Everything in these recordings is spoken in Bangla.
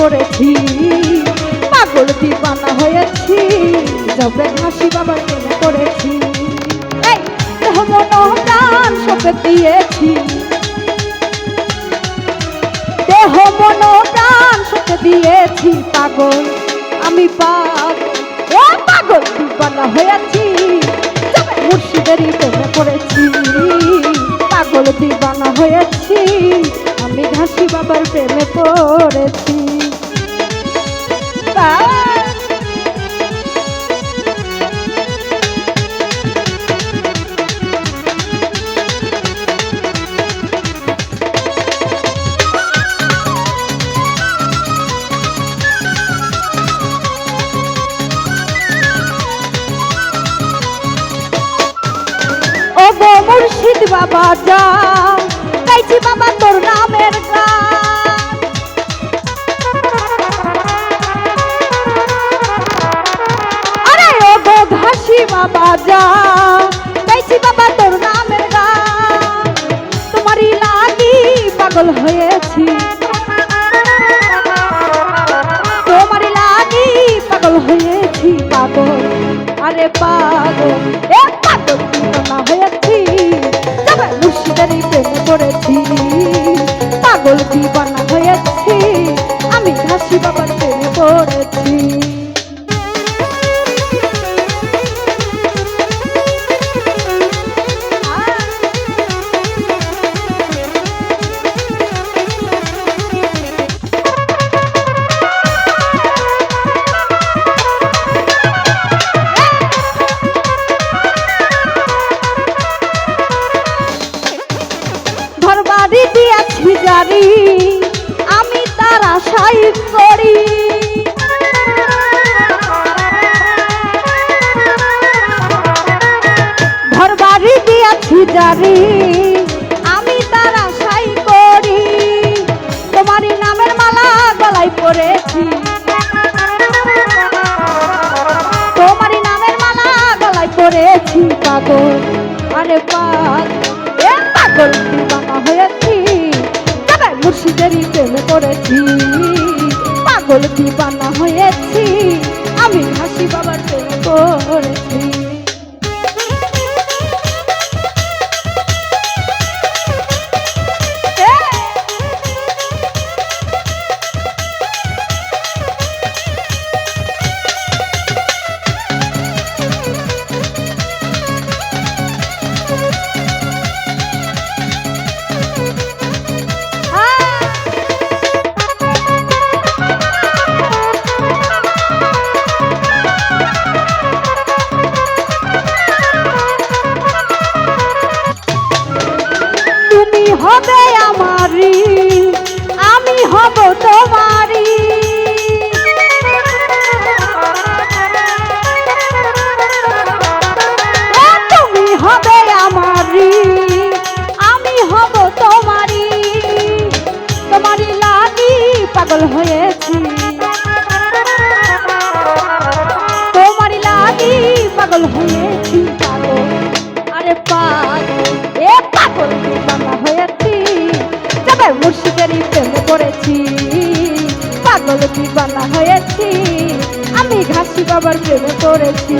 প্রেমে পাগল দিবানা হয়েছি তবে হাসি বাবার প্রেমে করেছি এই মন প্রাণ সবে দিয়েছি। দেহ মন প্রাণ দিয়েছি, পাগল। আমি পাগল। ও পাগল দিবানা হয়েছি তবে মুর্শিদেরই প্রেমে পড়েছি। পাগল দিবানা হয়েছি, আমি ঘাসি বাবার প্রেমে পড়েছি। ও গো মুর্শিদ বাবা যা। গাইছি বাবা তোর নামের গান। আরে ও গো ঘাসি বাবা যা। গাইছি বাবা তোর নামের গান। তোমারই লাগি পাগল হয়েছি প্রেমে পড়েছি পাগল দিবানা হয়েছি। করি। দিয়েছি জারি আমি তার আশাই করি। তোমারই নামের নামের মালা গলায় পড়েছি পাগল। আরে পাগল মুর্শিদেরই প্রেমে পড়েছি। পাগল দিবানা হয়েছি আমি হাসি বাবার প্রেম পড়েছি হবে আমারি আমি হব তোমারি পাগল দিবানা হয়েছি? আমি ঘাসি বাবার প্রেমে পড়েছি।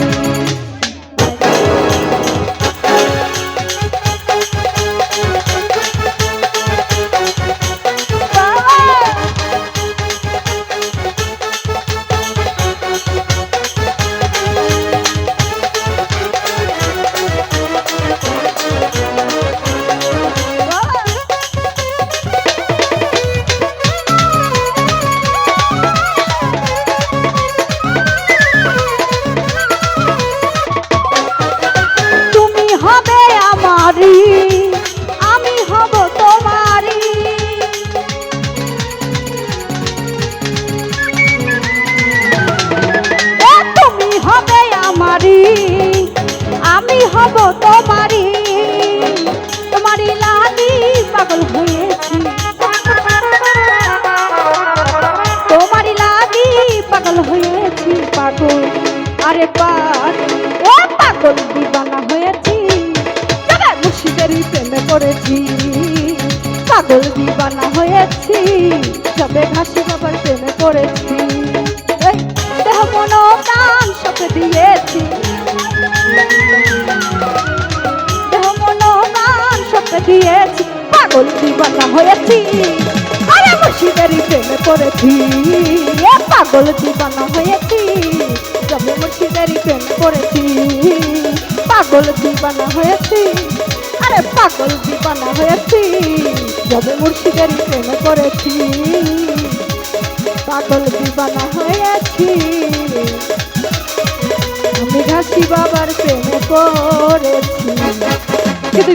প্রেমে পড়েছি পাগল দিবানা হয়েছি তবে করেছি এই দেহ মন প্রাণ সব দিয়েছি। দেহ মন প্রাণ সব দিয়েছি, পাগল দিবানা হয়েছি। আরে মুর্শিদারি প্রেমে পড়েছি। এ পাগল দিবানা হয়েছি তবে মুর্শিদারি প্রেম করেছি পাগল দিবানা হয়েছি আরে পাগল দিবানা হয়েছি, যবে মুর্শিদের প্রেম করেছি। পাগল দিবানা হয়েছি, আমি ঘাসি বাবার প্রেম করেছি কিন্তু